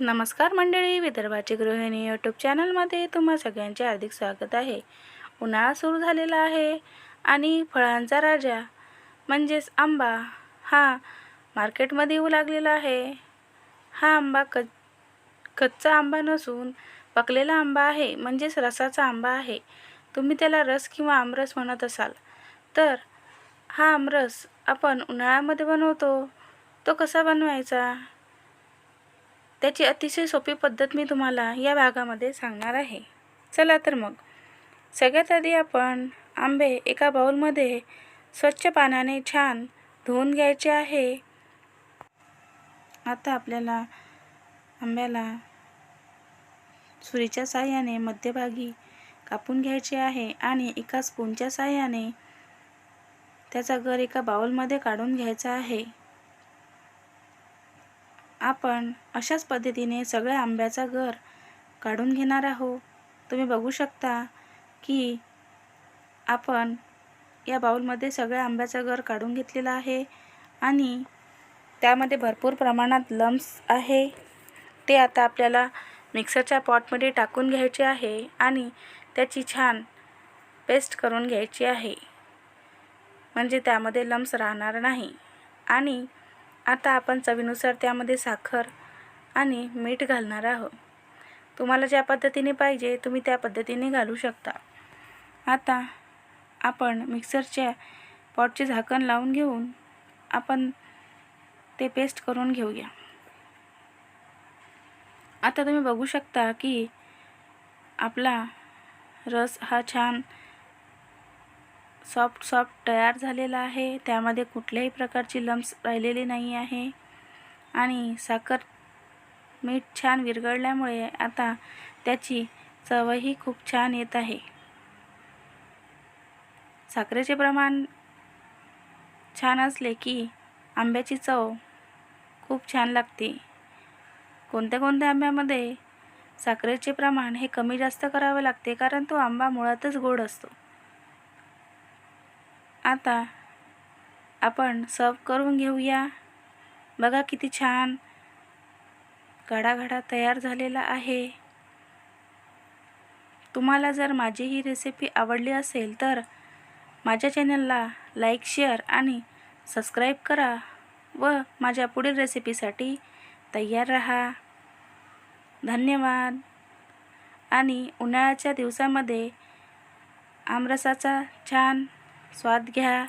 नमस्कार मंडळी विदर्भाची गृहिणी यूट्यूब चॅनलमध्ये तुम्हा सगळ्यांचे हार्दिक स्वागत आहे. उन्हाळा सुरू झालेला आहे आणि फळांचा राजा म्हणजेच आंबा हा मार्केटमध्ये येऊ लागलेला आहे. हा आंबा क कच्चा आंबा नसून पकलेला आंबा आहे म्हणजेच रसाचा आंबा आहे. तुम्ही त्याला रस किंवा आमरस म्हणत असाल तर हा आमरस आपण उन्हाळ्यामध्ये बनवतो. तो कसा बनवायचा? त्याची अतिशय सोपी पद्धत मी तुम्हाला या भागामध्ये सांगणार आहे. चला तर मग. सगळ्यात आधी आपण आंबे एका बाउलमध्ये स्वच्छ पाण्याने छान धुवून घ्यायचे आहे. आता आपल्याला आंब्याला सुरीच्या साह्याने मध्यभागी कापून घ्यायचे आहे आणि एका स्पूनच्या साहाय्याने त्याचा गर एका बाउलमध्ये काढून घ्यायचा आहे. आपण अशाच पद्धतीने सगळ्या आंब्याचा घर काढून घेणार आहोत. तुम्ही बघू शकता की आपण या बाउलमध्ये सगळ्या आंब्याचा घर काढून घेतलेला आहे आणि त्यामध्ये भरपूर प्रमाणात लम्स आहे. ते आता आपल्याला मिक्सरच्या पॉटमध्ये टाकून घ्यायचे आहे आणि त्याची छान पेस्ट करून घ्यायची आहे. म्हणजे त्यामध्ये लम्स राहणार नाही. आणि आता आपण चवीनुसार त्यामध्ये साखर आणि मीठ घालणार आहोत. तुम्हाला ज्या पद्धतीने पाहिजे तुम्ही त्या पद्धतीने घालू शकता. आता आपण मिक्सरच्या पॉटचे झाकण लावून घेऊन आपण ते पेस्ट करून घेऊया. आता तुम्ही बघू शकता की आपला रस हा छान सॉफ्ट सॉफ्ट तयार झालेला आहे. त्यामध्ये कुठल्याही प्रकारची लम्स राहिलेली नाही आहे. आणि साखर मीठ छान विरघळल्यामुळे आता त्याची चवही खूप छान येत आहे. साखरेचे प्रमाण छान असले की आंब्याची चव खूप छान लागते. कोणत्या कोणत्या आंब्यामध्ये साखरेचे प्रमाण हे कमी जास्त करावे लागते? कारण तो आंबा मुळातच गोड असतो. आता आपण सर्व करून घेऊया. बघा किती छान घडाघडा तयार झालेला आहे. तुम्हाला जर माझी ही रेसिपी आवडली असेल तर माझ्या चॅनलला लाईक शेअर आणि सबस्क्राईब करा व माझ्या पुढील रेसिपीसाठी तयार राहा. धन्यवाद. आणि उन्हाळ्याच्या दिवसामध्ये आमरसाचा छान स्वाद घ्या.